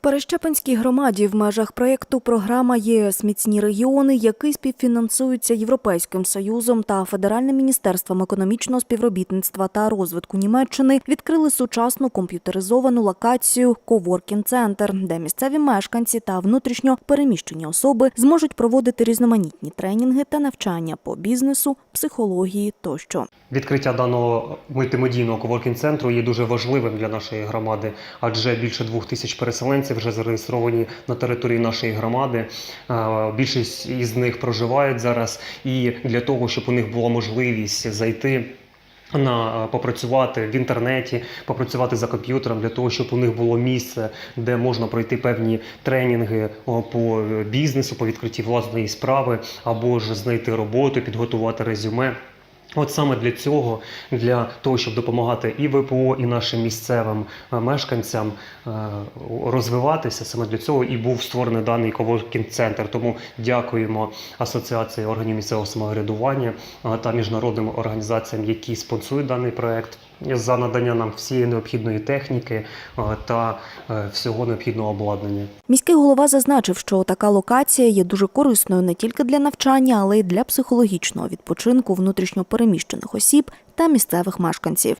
Перещепинській громаді в межах проєкту програма ЄС Міцні регіони, який співфінансується Європейським Союзом та Федеральним міністерством економічного співробітництва та розвитку Німеччини, відкрили сучасну комп'ютеризовану локацію Коворкін Центр, де місцеві мешканці та внутрішньо переміщені особи зможуть проводити різноманітні тренінги та навчання по бізнесу, психології тощо. Відкриття даного мультимедійного коворкінг-центру є дуже важливим для нашої громади, адже більше двох тисяч переселенців вже зареєстровані на території нашої громади. Е, Більшість із них проживають зараз, і для того, щоб у них була можливість зайти. На попрацювати в інтернеті, попрацювати за комп'ютером для того, щоб у них було місце, де можна пройти певні тренінги по бізнесу, по відкритті власної справи, або ж знайти роботу, підготувати резюме. От саме для цього, для того, щоб допомагати і ВПО, і нашим місцевим е, мешканцям е, розвиватися, саме для цього і був створений даний коворкінг-центр. Тому дякуємо Асоціації органів місцевого самоврядування е, та міжнародним організаціям, які спонсують даний проект за надання нам всієї необхідної техніки та всього необхідного обладнання. Міський голова зазначив, що така локація є дуже корисною не тільки для навчання, але й для психологічного відпочинку внутрішньо переміщених осіб та місцевих мешканців.